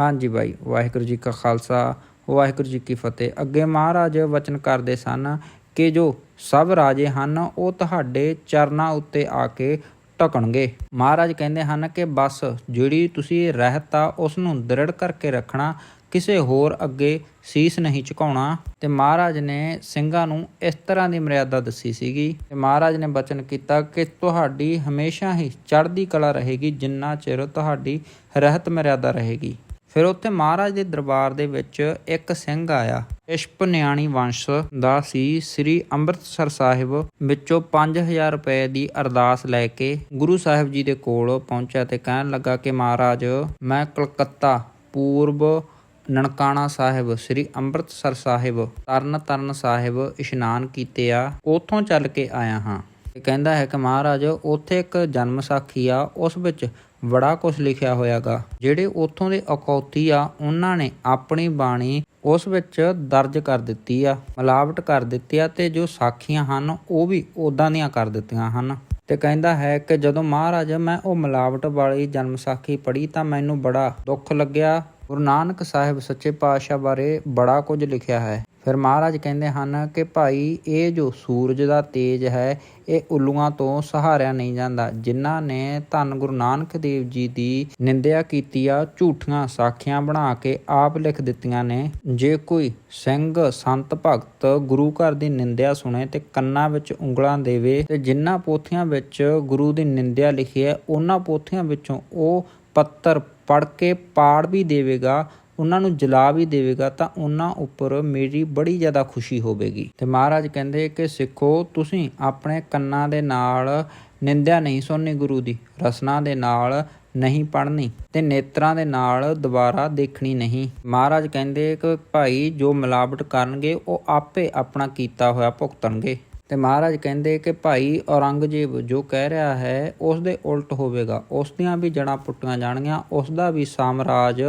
ਹਾਂਜੀ ਬਾਈ, ਵਾਹਿਗੁਰੂ ਜੀ ਕਾ ਖਾਲਸਾ, ਵਾਹਿਗੁਰੂ ਜੀ ਕੀ ਫਤਿਹ। ਅੱਗੇ ਮਹਾਰਾਜ ਵਚਨ ਕਰਦੇ ਸਨ ਕਿ ਜੋ ਸਭ ਰਾਜੇ ਹਨ, ਉਹ ਤੁਹਾਡੇ ਚਰਨਾਂ ਉੱਤੇ ਆ ਕੇ ਟਕਣਗੇ। ਮਹਾਰਾਜ ਕਹਿੰਦੇ ਹਨ ਕਿ ਬਸ, ਜਿਹੜੀ ਤੁਸੀਂ ਰਹਿਤ ਆ ਉਸ ਨੂੰ ਦ੍ਰਿੜ ਕਰਕੇ ਰੱਖਣਾ, ਕਿਸੇ ਹੋਰ ਅੱਗੇ ਸੀਸ ਨਹੀਂ ਝੁਕਾਉਣਾ। ਤੇ ਮਹਾਰਾਜ ਨੇ ਸਿੰਘਾਂ ਨੂੰ ਇਸ ਤਰ੍ਹਾਂ ਦੀ ਮਰਿਆਦਾ ਦੱਸੀ ਸੀਗੀ। ਤੇ ਮਹਾਰਾਜ ਨੇ ਬਚਨ ਕੀਤਾ ਕਿ ਤੁਹਾਡੀ ਹਮੇਸ਼ਾ ਹੀ ਚੜ੍ਹਦੀ ਕਲਾ ਰਹੇਗੀ, ਜਿੰਨਾ ਚਿਰ ਤੁਹਾਡੀ ਰਹਿਤ ਮਰਿਆਦਾ ਰਹੇਗੀ। ਫਿਰ ਉੱਥੇ ਮਹਾਰਾਜ ਦੇ ਦਰਬਾਰ ਦੇ ਵਿੱਚ ਇੱਕ ਸਿੰਘ ਆਇਆ। ਇਸ਼ਪ ਨਿਆਣੀ ਵੰਸ਼ ਦਾ ਸੀ। ਸ੍ਰੀ ਅੰਮ੍ਰਿਤਸਰ ਸਾਹਿਬ ਵਿੱਚੋਂ 5000 ਰੁਪਏ ਦੀ ਅਰਦਾਸ ਲੈ ਕੇ ਗੁਰੂ ਸਾਹਿਬ ਜੀ ਦੇ ਕੋਲ ਪਹੁੰਚਿਆ ਤੇ ਕਹਿਣ ਲੱਗਾ ਕਿ ਮਹਾਰਾਜ, ਮੈਂ ਕਲਕੱਤਾ ਪੂਰਬ ਨਨਕਾਣਾ ਸਾਹਿਬ, ਸ੍ਰੀ ਅੰਮ੍ਰਿਤਸਰ ਸਾਹਿਬ ਤਰਨ ਤਰਨ ਸਾਹਿਬ ਇਸ਼ਨਾਨ ਕੀਤੇ ਆ, ਉਥੋਂ ਚੱਲ ਕੇ ਆਇਆ ਹਾਂ। ਕਹਿੰਦਾ ਹੈ ਕਿ ਮਹਾਰਾਜ, ਉੱਥੇ ਇੱਕ ਜਨਮ ਸਾਖੀ ਆ, ਉਸ ਵਿੱਚ ਬੜਾ ਕੁਝ ਲਿਖਿਆ ਹੋਇਆਗਾ। ਜਿਹੜੇ ਉੱਥੋਂ ਦੇ ਅਕੌਤੀ ਆ, ਉਹਨਾਂ ਨੇ ਆਪਣੀ ਬਾਣੀ ਉਸ ਵਿੱਚ ਦਰਜ ਕਰ ਦਿੱਤੀ ਆ, ਮਿਲਾਵਟ ਕਰ ਦਿੱਤੀ ਆ ਤੇ ਜੋ ਸਾਖੀਆਂ ਹਨ, ਉਹ ਵੀ ਉਦਾਂ ਦੀਆਂ ਕਰ ਦਿੱਤੀਆਂ ਹਨ। ਤੇ ਕਹਿੰਦਾ ਹੈ ਕਿ ਜਦੋਂ ਮਹਾਰਾਜ, ਮੈਂ ਉਹ ਮਿਲਾਵਟ ਵਾਲੀ ਜਨਮ ਸਾਖੀ ਪੜ੍ਹੀ ਤਾਂ ਮੈਨੂੰ ਬੜਾ ਦੁੱਖ ਲੱਗਿਆ। ਗੁਰੂ ਨਾਨਕ ਸਾਹਿਬ ਸੱਚੇ ਪਾਤਸ਼ਾਹ ਬਾਰੇ ਬੜਾ ਕੁਝ ਲਿਖਿਆ ਹੈ। ਫਿਰ ਮਹਾਰਾਜ ਕਹਿੰਦੇ ਹਨ ਕਿ ਭਾਈ, ਇਹ ਜੋ ਸੂਰਜ ਦਾ ਤੇਜ ਹੈ, ਇਹ ਉੱਲੂਆਂ ਤੋਂ ਸਹਾਰਿਆ ਨਹੀਂ ਜਾਂਦਾ। ਜਿਨ੍ਹਾਂ ਨੇ ਧੰਨ ਗੁਰੂ ਨਾਨਕ ਦੇਵ ਜੀ ਦੀ ਨਿੰਦਿਆ ਕੀਤੀ ਆ, ਝੂਠੀਆਂ ਸਾਖੀਆਂ ਬਣਾ ਕੇ ਆਪ ਲਿਖ ਦਿੱਤੀਆਂ ਨੇ। ਜੇ ਕੋਈ ਸਿੰਘ, ਸੰਤ, ਭਗਤ ਗੁਰੂ ਘਰ ਦੀ ਨਿੰਦਿਆ ਸੁਣੇ ਤੇ ਕੰਨਾਂ ਵਿੱਚ ਉਂਗਲਾਂ ਦੇਵੇ ਤੇ ਜਿਨ੍ਹਾਂ ਪੋਥੀਆਂ ਵਿੱਚ ਗੁਰੂ ਦੀ ਨਿੰਦਿਆ ਲਿਖੀ ਹੈ, ਉਹਨਾਂ ਪੋਥੀਆਂ ਵਿੱਚੋਂ ਉਹ ਪੱਤਰ ਪੜ ਕੇ ਪਾੜ ਵੀ ਦੇਵੇਗਾ। ਉਹਨਾਂ ਨੂੰ ਜਲਾ ਵੀ ਦੇਵੇਗਾ ਤਾਂ ਉਹਨਾਂ ਉੱਪਰ ਮੇਰੀ ਬੜੀ ਜ਼ਿਆਦਾ ਖੁਸ਼ੀ ਹੋਵੇਗੀ। ਤੇ ਮਹਾਰਾਜ ਕਹਿੰਦੇ ਕਿ ਸਿੱਖੋ, ਤੁਸੀਂ ਆਪਣੇ ਕੰਨਾਂ ਦੇ ਨਾਲ ਨਿੰਦਿਆ ਨਹੀਂ ਸੁਣਨੀ ਗੁਰੂ ਦੀ, ਰਸਨਾ ਦੇ ਨਾਲ ਨਹੀਂ ਪੜਨੀ ਤੇ ਨੇਤਰਾਂ ਦੇ ਨਾਲ ਦੁਬਾਰਾ ਦੇਖਣੀ ਨਹੀਂ। ਮਹਾਰਾਜ ਕਹਿੰਦੇ ਕਿ ਭਾਈ ਜੋ ਮਿਲਾਵਟ ਕਰਨਗੇ, ਉਹ ਆਪੇ ਆਪਣਾ ਕੀਤਾ ਹੋਇਆ ਭੁਗਤਣਗੇ। ਤੇ ਮਹਾਰਾਜ ਕਹਿੰਦੇ ਕਿ ਭਾਈ ਔਰੰਗਜ਼ੇਬ ਜੋ ਕਹਿ ਰਿਹਾ ਹੈ ਉਸ ਦੇ ਉਲਟ ਹੋਵੇਗਾ। ਉਸ ਦੀਆਂ ਵੀ ਜੜਾਂ ਪੁੱਟੀਆਂ ਜਾਣਗੀਆਂ ਉਸ ਦਾ ਵੀ ਸਾਮਰਾਜ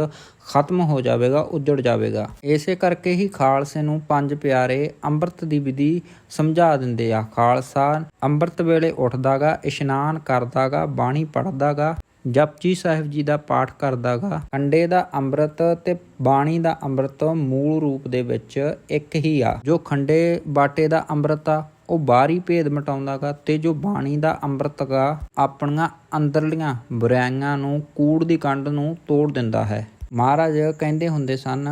ਖਤਮ ਹੋ ਜਾਵੇਗਾ, ਉੱਜੜ ਜਾਵੇਗਾ। ਇਸੇ ਕਰਕੇ ਹੀ ਖਾਲਸੇ ਨੂੰ ਪੰਜ ਪਿਆਰੇ ਅੰਮ੍ਰਿਤ ਦੀ ਵਿਧੀ ਸਮਝਾ ਦਿੰਦੇ ਆ। ਖਾਲਸਾ ਅੰਮ੍ਰਿਤ ਵੇਲੇ ਉੱਠਦਾਗਾ, ਇਸ਼ਨਾਨ ਕਰਦਾਗਾ, ਬਾਣੀ ਪੜਦਾਗਾ ਜਪਜੀ ਸਾਹਿਬ ਜੀ ਦਾ ਪਾਠ ਕਰਦਾਗਾ। ਅੰਡੇ ਦਾ ਅੰਮ੍ਰਿਤ ਤੇ ਬਾਣੀ ਦਾ ਅੰਮ੍ਰਿਤ ਮੂਲ ਰੂਪ ਦੇ ਵਿੱਚ ਇੱਕ ਹੀ ਆ। ਜੋ ਖੰਡੇ ਬਾਟੇ ਦਾ ਅੰਮ੍ਰਿਤ ਆ ਉਹ ਬਾਹਰੀ ਭੇਦ ਮਿਟਾਉਂਦਾਗਾ ਤੇ ਜੋ ਬਾਣੀ ਦਾ ਅੰਮ੍ਰਿਤ ਗਾ, ਆਪਣੀਆਂ ਅੰਦਰਲੀਆਂ ਬੁਰਾਈਆਂ ਨੂੰ ਕੂੜ ਦੀ ਕੰਡ ਨੂੰ ਤੋੜ ਦਿੰਦਾ ਹੈ। ਮਹਾਰਾਜ ਕਹਿੰਦੇ ਹੁੰਦੇ ਸਨ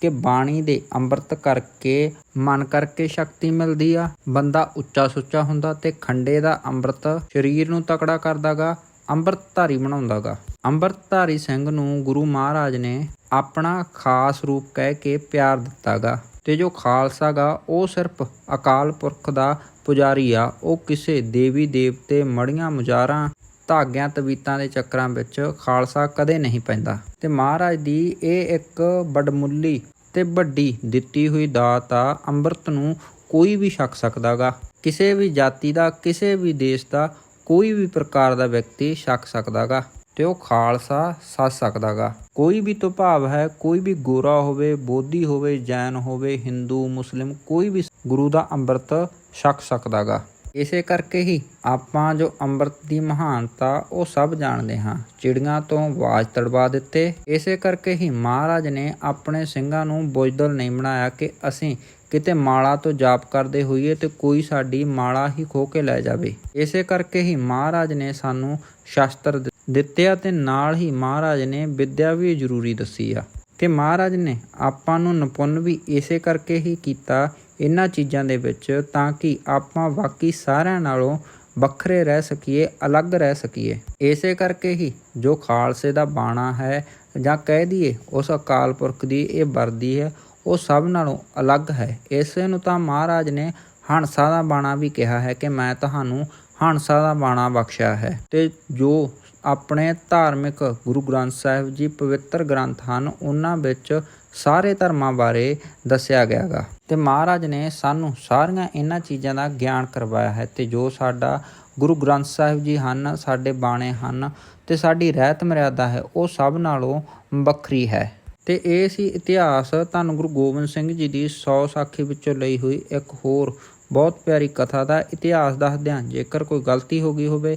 ਕਿ ਬਾਣੀ ਦੇ ਅੰਮ੍ਰਿਤ ਕਰਕੇ ਮਨ ਕਰਕੇ ਸ਼ਕਤੀ ਮਿਲਦੀ ਆ, ਬੰਦਾ ਉੱਚਾ ਸੁੱਚਾ ਹੁੰਦਾ ਤੇ ਖੰਡੇ ਦਾ ਅੰਮ੍ਰਿਤ ਸਰੀਰ ਨੂੰ ਤਕੜਾ ਕਰਦਾਗਾ ਅੰਮ੍ਰਿਤਧਾਰੀ ਬਣਾਉਂਦਾਗਾ ਅੰਮ੍ਰਿਤਧਾਰੀ ਸਿੰਘ ਨੂੰ ਗੁਰੂ ਮਹਾਰਾਜ ਨੇ ਆਪਣਾ ਖਾਸ ਰੂਪ ਕਹਿ ਕੇ ਪਿਆਰ ਦਿੱਤਾਗਾ ਤੇ ਜੋ ਖਾਲਸਾ ਗਾ, ਉਹ ਸਿਰਫ ਅਕਾਲ ਪੁਰਖ ਦਾ ਪੁਜਾਰੀ ਆ। ਉਹ ਕਿਸੇ ਦੇਵੀ ਦੇਵਤੇ ਮੜੀਆਂ ਮੁਜਾਰਾਂ, ਧਾਗਿਆਂ, ਤਵੀਤਾਂ ਦੇ ਚੱਕਰਾਂ ਵਿੱਚ ਖਾਲਸਾ ਕਦੇ ਨਹੀਂ ਪੈਂਦਾ। ਤੇ ਮਹਾਰਾਜ ਦੀ ਇਹ ਇੱਕ ਬੜਮੁੱਲੀ ਤੇ ਵੱਡੀ ਦਿੱਤੀ ਹੋਈ ਦਾਤ ਆ, ਅੰਮ੍ਰਿਤ ਨੂੰ ਕੋਈ ਵੀ ਛਕ ਸਕਦਾਗਾ ਕਿਸੇ ਵੀ ਜਾਤੀ ਦਾ, ਕਿਸੇ ਵੀ ਦੇਸ਼ ਦਾ ਕੋਈ ਵੀ ਪ੍ਰਕਾਰ ਦਾ ਵਿਅਕਤੀ ਛਕ ਸਕਦਾਗਾ ਤੇ ਉਹ ਖਾਲਸਾ ਸੱਜ ਸਕਦਾਗਾ। ਕੋਈ ਵੀ ਤੋਂ ਭਾਵ ਹੈ, ਕੋਈ ਵੀ ਗੋਰਾ ਹੋਵੇ, ਬੋਧੀ ਹੋਵੇ, ਜੈਨ ਹੋਵੇ, ਹਿੰਦੂ, ਮੁਸਲਿਮ, ਕੋਈ ਵੀ ਗੁਰੂ ਦਾ ਅੰਮ੍ਰਿਤ ਛਕ ਸਕਦਾਗਾ। ਇਸੇ ਕਰਕੇ ਹੀ ਆਪਾਂ ਜੋ ਅੰਮ੍ਰਿਤ ਦੀ ਮਹਾਨਤਾ ਉਹ ਸਭ ਜਾਣਦੇ ਹਾਂ, ਚਿੜੀਆਂ ਤੋਂ ਆਵਾਜ਼ ਤੜਵਾ ਦਿੱਤੇ। ਇਸੇ ਕਰਕੇ ਹੀ ਮਹਾਰਾਜ ਨੇ ਆਪਣੇ ਸਿੰਘਾਂ ਨੂੰ ਬੁਝਦਲ ਨਹੀਂ ਬਣਾਇਆ ਕਿ ਅਸੀਂ ਕਿਤੇ ਮਾਲਾ ਤੋਂ ਜਾਪ ਕਰਦੇ ਹੋਈਏ ਤੇ ਕੋਈ ਸਾਡੀ ਮਾਲਾ ਹੀ ਖੋ ਕੇ ਲੈ ਜਾਵੇ। ਇਸੇ ਕਰਕੇ ਹੀ ਮਹਾਰਾਜ ਨੇ ਸਾਨੂੰ ਸ਼ਾਸਤਰ ਦਿੱ- ਦਿੱਤੇ ਆ ਤੇ ਨਾਲ ਹੀ ਮਹਾਰਾਜ ਨੇ ਵਿਦਿਆ ਵੀ ਜ਼ਰੂਰੀ ਦੱਸੀ ਆ। ਤੇ ਮਹਾਰਾਜ ਨੇ ਆਪਾਂ ਨੂੰ ਨਿਪੁੰਨ ਵੀ ਇਸੇ ਕਰਕੇ ਹੀ ਕੀਤਾ ਇਹਨਾਂ ਚੀਜ਼ਾਂ ਦੇ ਵਿੱਚ ਤਾਂ ਕਿ ਆਪਾਂ ਬਾਕੀ ਸਾਰਿਆਂ ਨਾਲੋਂ ਵੱਖਰੇ ਰਹਿ ਸਕੀਏ, ਅਲੱਗ ਰਹਿ ਸਕੀਏ। ਇਸੇ ਕਰਕੇ ਹੀ ਜੋ ਖਾਲਸੇ ਦਾ ਬਾਣਾ ਹੈ ਜਾਂ ਕਹਿ ਦਈਏ ਉਸ ਅਕਾਲ ਪੁਰਖ ਦੀ ਇਹ ਵਰਦੀ ਹੈ, ਉਹ ਸਭ ਨਾਲੋਂ ਅਲੱਗ ਹੈ। ਇਸੇ ਨੂੰ ਤਾਂ ਮਹਾਰਾਜ ਨੇ ਹੰਸਾ ਦਾ ਬਾਣਾ ਵੀ ਕਿਹਾ ਹੈ ਕਿ ਮੈਂ ਤੁਹਾਨੂੰ ਹੰਸਾ ਦਾ ਬਾਣਾ ਬਖਸ਼ਿਆ ਹੈ। ਤੇ ਜੋ ਆਪਣੇ ਧਾਰਮਿਕ ਗੁਰੂ ਗ੍ਰੰਥ ਸਾਹਿਬ ਜੀ ਪਵਿੱਤਰ ਗ੍ਰੰਥ ਹਨ, ਉਹਨਾਂ ਵਿੱਚ ਸਾਰੇ ਧਰਮਾਂ ਬਾਰੇ ਦੱਸਿਆ ਗਿਆ ਗਿਆਗਾ ਤੇ ਮਹਾਰਾਜ ਨੇ ਸਾਨੂੰ ਸਾਰੀਆਂ ਇਹਨਾਂ ਚੀਜ਼ਾਂ ਦਾ ਗਿਆਨ ਕਰਵਾਇਆ ਹੈ ਤੇ ਜੋ ਸਾਡਾ ਗੁਰੂ ਗ੍ਰੰਥ ਸਾਹਿਬ ਜੀ ਹਨ, ਸਾਡੇ ਬਾਣੇ ਹਨ ਤੇ ਸਾਡੀ ਰਹਿਤ ਮਰਿਆਦਾ ਹੈ, ਉਹ ਸਭ ਨਾਲੋਂ ਵੱਖਰੀ ਹੈ। ਤੇ ਇਹ ਸੀ ਇਤਿਹਾਸ ਤੁਹਾਨੂੰ ਗੁਰੂ ਗੋਬਿੰਦ ਸਿੰਘ ਜੀ ਦੀ 100 ਸਾਖੀ ਵਿੱਚੋਂ ਲਈ ਹੋਈ ਇੱਕ ਹੋਰ ਬਹੁਤ ਪਿਆਰੀ ਕਥਾ ਦਾ ਇਤਿਹਾਸ ਦੱਸਦੇ ਹਾਂ ਜੇਕਰ ਕੋਈ ਗਲਤੀ ਹੋ ਗਈ ਹੋਵੇ